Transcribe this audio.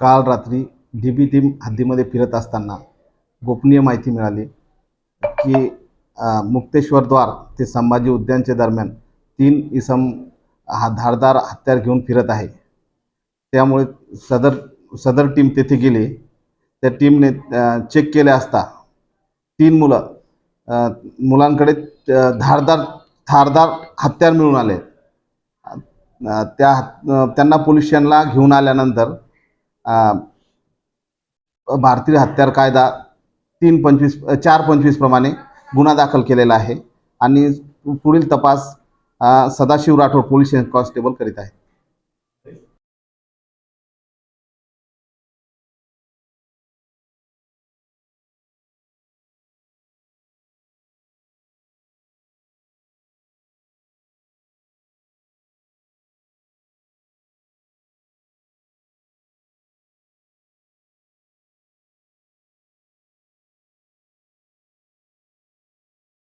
काल रात्री डी बी टीम हद्दीमध्ये फिरत असताना गोपनीय माहिती मिळाली की मुक्तेश्वरद्वार ते संभाजी उद्यानच्या दरम्यान तीन इसम हा धारदार हत्यार घेऊन फिरत आहे. त्यामुळे सदर सदर टीम तेथे गेली. त्या टीमने चेक केले असता तीन मुलं मुलांकडे धारदार धारदार हत्यार मिळून आले. त्या त्यांना पोलीस स्टेशनला घेऊन आल्यानंतर भारतीय हत्यार कायदा तीन पंचवीस चार पंचवीस प्रमाणे गुन्हा दाखल केलेला आहे. आणि पुढील तपास सदाशिव राठोड पोलीस कॉन्स्टेबल करीत आहेत